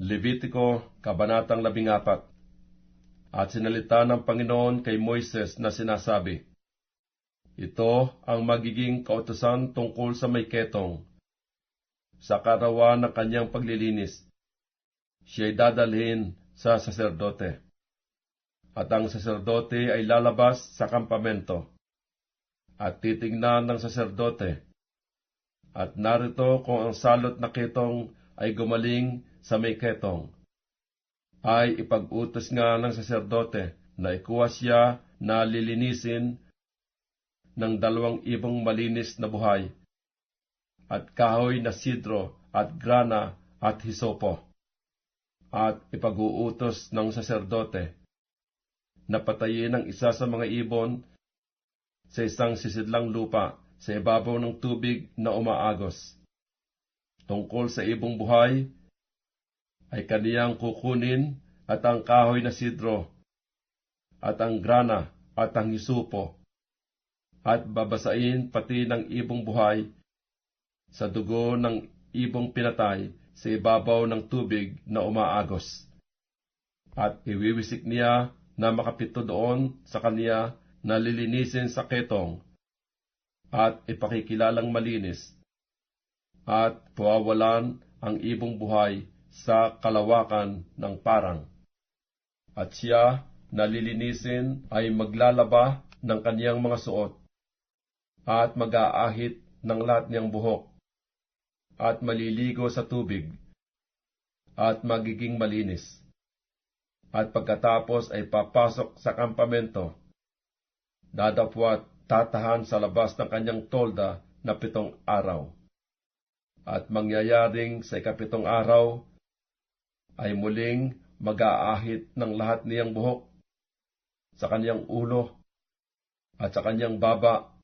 Levitico, Kabanatang 14 At sinalita ng Panginoon kay Moises na sinasabi, Ito ang magiging kautosan tungkol sa may ketong, sa karawan ng kanyang paglilinis. Siya'y dadalhin sa saserdote. At ang saserdote ay lalabas sa kampamento. At titingnan ng saserdote. At narito kung ang salot na ketong ay gumaling sa may ketong. Ay ipag-utos nga ng saserdote na ikuha siya na lilinisin ng dalawang ibong malinis na buhay, at kahoy na sidro at grana at hisopo, at ipag-uutos ng saserdote na patayin ang isa sa mga ibon sa isang sisidlang lupa sa ibabaw ng tubig na umaagos. Tungkol sa ibong buhay, ay kaniyang kukunin at ang kahoy na sidro, at ang grana at ang hisupo, at babasain pati ng ibong buhay sa dugo ng ibong pinatay sa ibabaw ng tubig na umaagos. At iwiwisik niya na makapito doon sa kaniya na lilinisin sa ketong at ipakikilalang malinis at pawawalan ang ibong buhay sa kalawakan ng parang. At siya na lilinisin ay maglalaba ng kaniyang mga suot at mag-aahit ng lahat niyang buhok at maliligo sa tubig at magiging malinis at pagkatapos ay papasok sa kampamento. Dadapwat tatahan sa labas ng kanyang tolda na pitong araw. At mangyayaring sa ikapitong araw ay muling mag-aahit ng lahat niyang buhok sa kanyang ulo at sa kanyang baba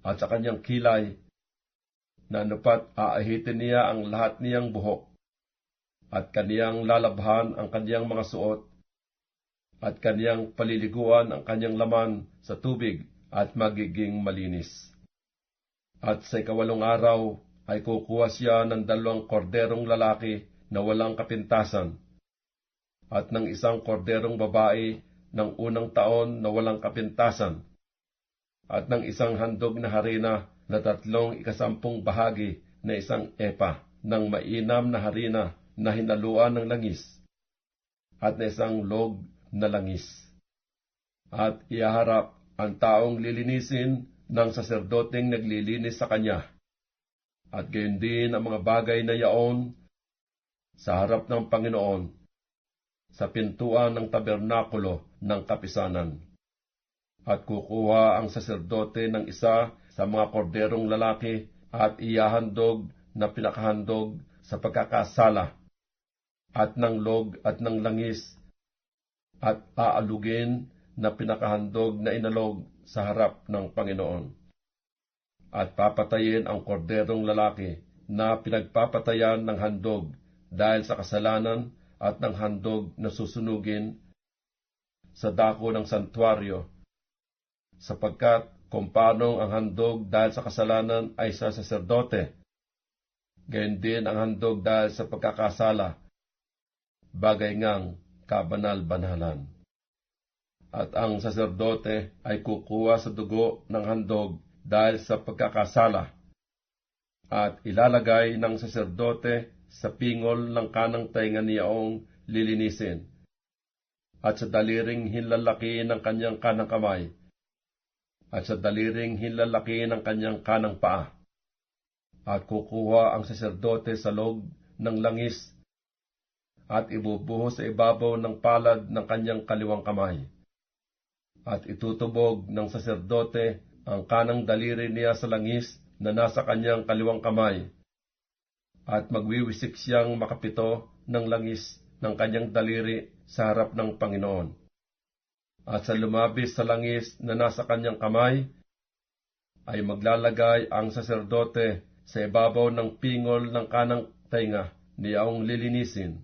at sa kanyang kilay na anupat aahitin niya ang lahat niyang buhok at kaniyang lalabhan ang kaniyang mga suot, at kaniyang paliliguan ang kanyang laman sa tubig at magiging malinis. At sa ikawalong araw ay kukuha siya ng dalawang korderong lalaki na walang kapintasan, at ng isang korderong babae ng unang taon na walang kapintasan, at ng isang handog na harina na tatlong ikasampung bahagi na isang epa ng mainam na harina na hinaluan ng langis at na isang log na langis. At iaharap ang taong lilinisin ng saserdoteng naglilinis sa kanya. At gayon din ang mga bagay na yaon sa harap ng Panginoon sa pintuan ng tabernakulo ng kapisanan. At kukuha ang saserdote ng isa sa mga korderong lalaki at iyahandog na pinakahandog sa pagkakasala at ng log at ng langis, at aalugin na pinakahandog na inalog sa harap ng Panginoon. At papatayin ang korderong lalaki na pinagpapatayan ng handog dahil sa kasalanan at ng handog na susunugin sa dako ng santuario, sapagkat kung paano ang handog dahil sa kasalanan ay sa saserdote, gayon din ang handog dahil sa pagkakasala bagay ngang kabanal-banalan. At ang saserdote ay kukuha sa dugo ng handog dahil sa pagkakasala, at ilalagay ng saserdote sa pingol ng kanang tainga niyaong lilinisin, at sa daliring hinlalaki ng kanyang kanang kamay, at sa daliring hinlalaki ng kanyang kanang paa. At kukuha ang saserdote sa log ng langis at ibubuhos sa ibabaw ng palad ng kanyang kaliwang kamay. At itutubog ng saserdote ang kanang daliri niya sa langis na nasa kanyang kaliwang kamay. At magwiwisik siyang makapito ng langis ng kanyang daliri sa harap ng Panginoon. At sa lumabis sa langis na nasa kanyang kamay, ay maglalagay ang saserdote sa ibabaw ng pingol ng kanang tainga niyaong lilinisin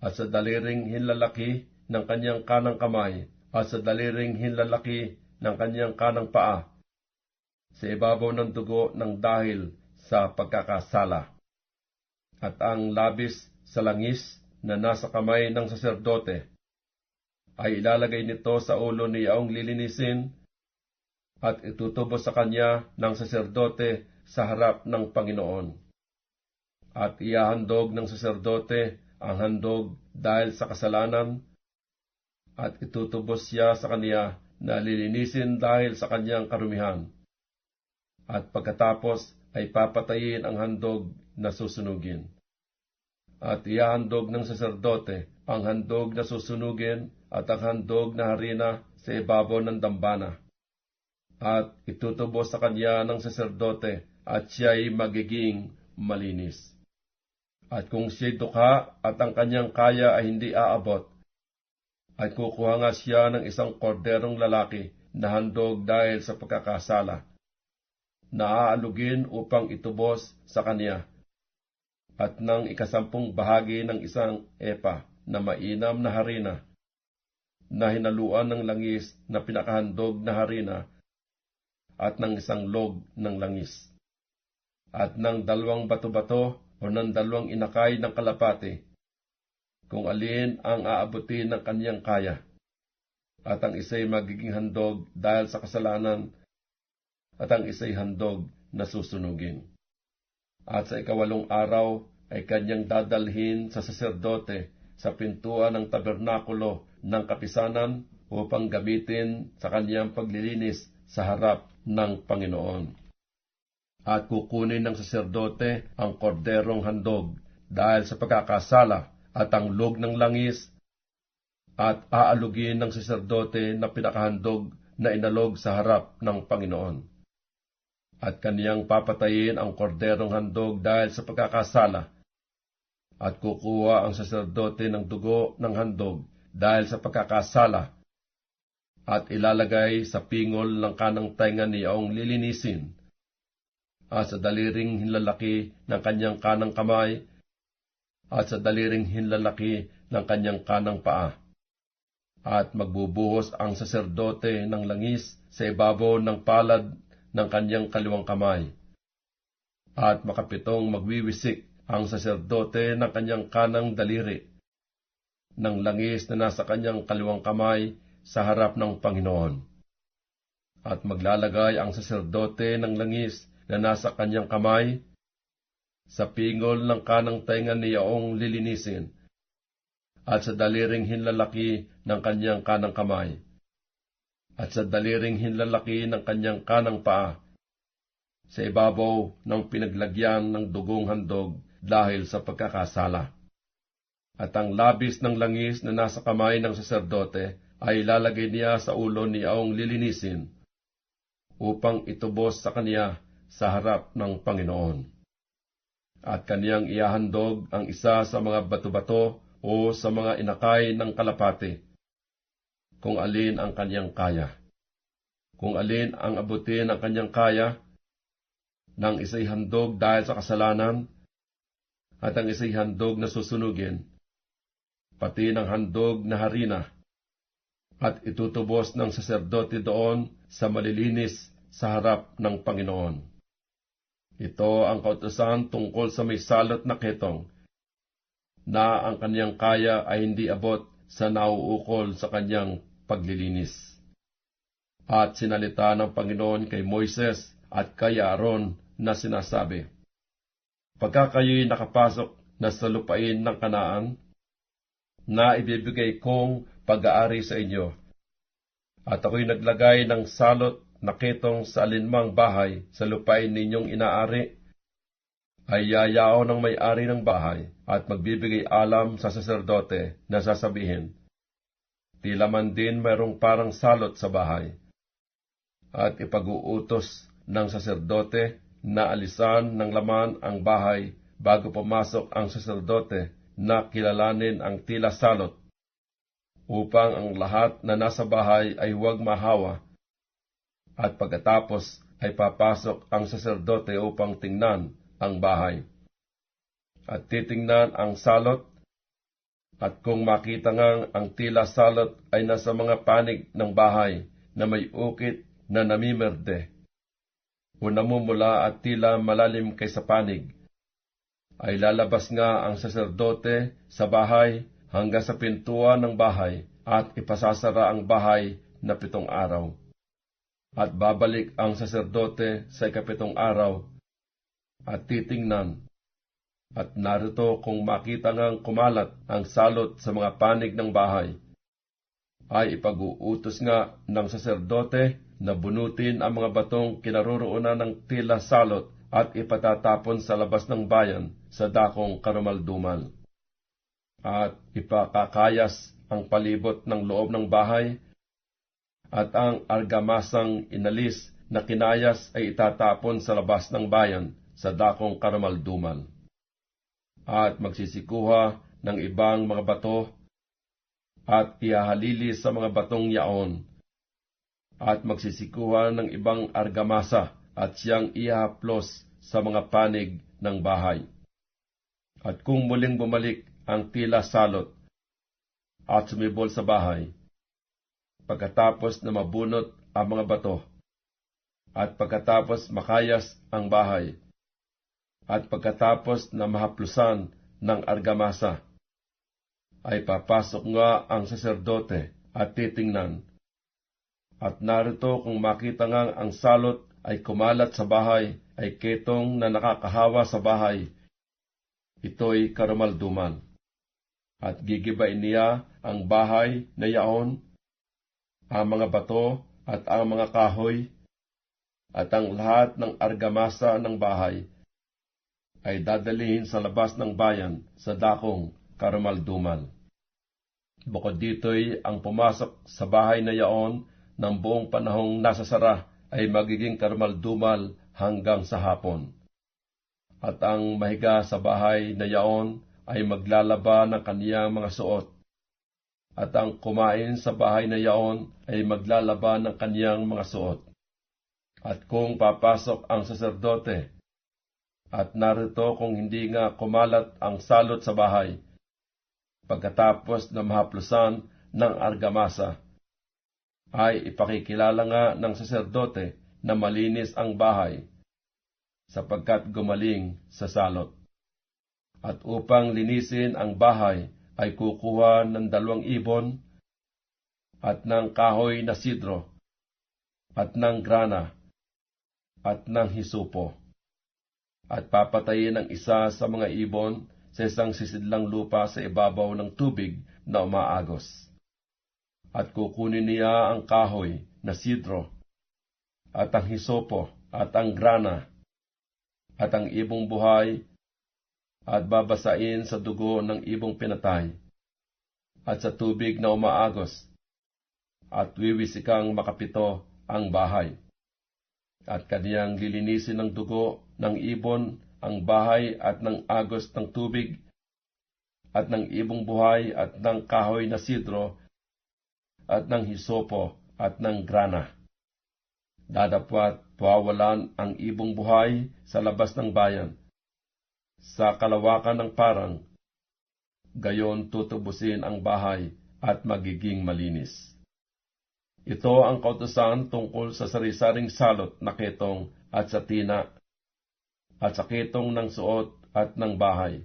at sa daliring hinlalaki ng kanyang kanang kamay at sa daliring hinlalaki ng kanyang kanang paa sa ibabaw ng dugo ng dahil sa pagkakasala. at ang labis sa langis na nasa kamay ng saserdote ay ilalagay nito sa ulo ni Yaong lilinisin at itutubo sa kanya ng saserdote sa harap ng Panginoon. At iahandog ng saserdote ang handog dahil sa kasalanan at itutubos siya sa kanya na lilinisin dahil sa kanyang karumihan. At pagkatapos ay papatayin ang handog na susunugin. At iahandog ng saserdote ang handog na susunugin at ang handog na harina sa ibabaw ng dambana. At itutubos sa kanya ng saserdote at siya'y magiging malinis. At kung siya'y dukha at ang kanyang kaya ay hindi aabot, ay kukuha nga siya ng isang korderong lalaki na handog dahil sa pagkakasala, na aalugin upang itubos sa kanya, at ng ikasampung bahagi ng isang epa na mainam na harina, na hinaluan ng langis na pinakahandog na harina, at ng isang log ng langis, at ng dalawang bato-bato o ng dalawang inakay ng kalapate, kung alin ang aabutin ng kanyang kaya, at ang isa'y magiging handog dahil sa kasalanan, at ang isa'y handog na susunugin. At sa ikawalong araw ay kanyang dadalhin sa saserdote sa pintuan ng tabernakulo ng kapisanan upang gamitin sa kanyang paglilinis sa harap ng Panginoon. At kukunin ng saserdote ang korderong handog dahil sa pagkakasala at ang log ng langis at aalugin ng saserdote na pinakahandog na inalog sa harap ng Panginoon. At kaniyang papatayin ang korderong handog dahil sa pagkakasala. At kukuha ang saserdote ng dugo ng handog dahil sa pagkakasala. At ilalagay sa pingol ng kanang tainga ni Aong lilinisin. At sa daliring hinlalaki ng kanyang kanang kamay at sa daliring hinlalaki ng kanyang kanang paa. At magbubuhos ang saserdote ng langis sa ibabaw ng palad ng kanyang kaliwang kamay. At makapitong magwiwisik ang saserdote ng kanyang kanang daliri ng langis na nasa kanyang kaliwang kamay sa harap ng Panginoon. At maglalagay ang saserdote ng langis na nasa kanyang kamay sa pingol ng kanang tainga ni Yaong lilinisin, at sa daliring hinlalaki ng kanyang kanang kamay, at sa daliring hinlalaki ng kanyang kanang paa, sa ibabaw ng pinaglagyan ng dugong handog dahil sa pagkakasala. At ang labis ng langis na nasa kamay ng saserdote ay ilalagay niya sa ulo ni Aong lilinisin upang itubos sa kaniya sa harap ng Panginoon at kaniyang iahandog ang isa sa mga bato-bato o sa mga inakay ng kalapate, kung alin ang kanyang kaya. Kung alin ang abutin ng kanyang kaya, ng isa'y handog dahil sa kasalanan, at ang isa'y handog na susunugin, pati ng handog na harina, at itutubos ng saserdote doon sa malilinis sa harap ng Panginoon. Ito ang kautosan tungkol sa may salot na ketong, na ang kanyang kaya ay hindi abot sa nauukol sa kanyang paglilinis. At sinalita ng Panginoon kay Moises at kay Aaron na sinasabi, Pagka kayo'y nakapasok na sa lupain ng kanaan, na ibibigay kong pag-aari sa inyo, at ako'y naglagay ng salot nakitong sa alinmang bahay sa lupain ninyong inaari, ay yayao ng may-ari ng bahay at magbibigay alam sa saserdote na sasabihin, Tila man din mayroong parang salot sa bahay. At ipag-uutos ng saserdote na alisan ng laman ang bahay bago pumasok ang saserdote na kilalanin ang tila salot upang ang lahat na nasa bahay ay huwag mahawa at pagkatapos ay papasok ang saserdote upang tingnan ang bahay. At titingnan ang salot, at kung makita ngang ang tila salot ay nasa mga panig ng bahay na may ukit na namimerde, o namumula at tila malalim kaysa panig, ay lalabas nga ang saserdote sa bahay hanggang sa pintuan ng bahay at ipasasara ang bahay na pitong araw. At babalik ang saserdote sa ikapitong araw at titingnan. At narito kung makita ngang kumalat ang salot sa mga panig ng bahay, ay ipag-uutos nga ng saserdote na bunutin ang mga batong kinaroroonan ng tila salot at ipatatapon sa labas ng bayan sa dakong karumaldumal. At ipakakayas ang palibot ng loob ng bahay at ang argamasang inalis na kinayas ay itatapon sa labas ng bayan sa dakong karamalduman. At magsisikuha ng ibang mga bato at ihahalili sa mga batong yaon at magsisikuha ng ibang argamasa at siyang ihaplos sa mga panig ng bahay. At kung muling bumalik ang tila salot at sumibol sa bahay, pagkatapos na mabunot ang mga bato, at pagkatapos makayas ang bahay, at pagkatapos na mahaplusan ng argamasa, ay papasok nga ang saserdote at titingnan. At narito kung makita nga ang salot ay kumalat sa bahay, ay ketong na nakakahawa sa bahay, ito'y karumalduman. At gigibain niya ang bahay na yaon ang mga bato at ang mga kahoy at ang lahat ng argamasa ng bahay ay dadalhin sa labas ng bayan sa dakong karumaldumal. Bukod dito'y ang pumasok sa bahay na yaon ng buong panahong nasa sara ay magiging karumaldumal hanggang sa hapon. At ang mahiga sa bahay na yaon ay maglalaba ng kaniyang mga suot at ang kumain sa bahay na yaon ay maglalaba ng kaniyang mga suot. At kung papasok ang saserdote, at narito kung hindi nga kumalat ang salot sa bahay, pagkatapos na mahaplusan ng argamasa, ay ipakikilala nga ng saserdote na malinis ang bahay, sapagkat gumaling sa salot. At upang linisin ang bahay, ay kukuha ng dalawang ibon at ng kahoy na sidro at ng grana at ng hisupo at papatayin ang isa sa mga ibon sa isang sisidlang lupa sa ibabaw ng tubig na umaagos. At kukunin niya ang kahoy na sidro at ang hisopo at ang grana at ang ibong buhay at babasain sa dugo ng ibong pinatay, at sa tubig na umaagos, at wiwisikang makapito ang bahay. At kaniyang lilinisin ng dugo ng ibon ang bahay at ng agos ng tubig, at ng ibong buhay at ng kahoy na sidro, at ng hisopo at ng grana. Dadapwat pawawalan ang ibong buhay sa labas ng bayan, sa kalawakan ng parang, gayon tutubusin ang bahay at magiging malinis. Ito ang kautosan tungkol sa sarisaring salot na ketong at sa tina, at sa ng suot at ng bahay,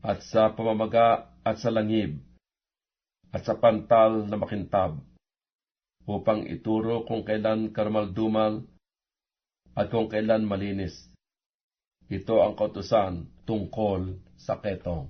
at sa pamamaga at sa langib, at sa pantal na makintab, upang ituro kung kailan karmaldumal at kung kailan malinis ito ang kautusan tungkol sa ketong.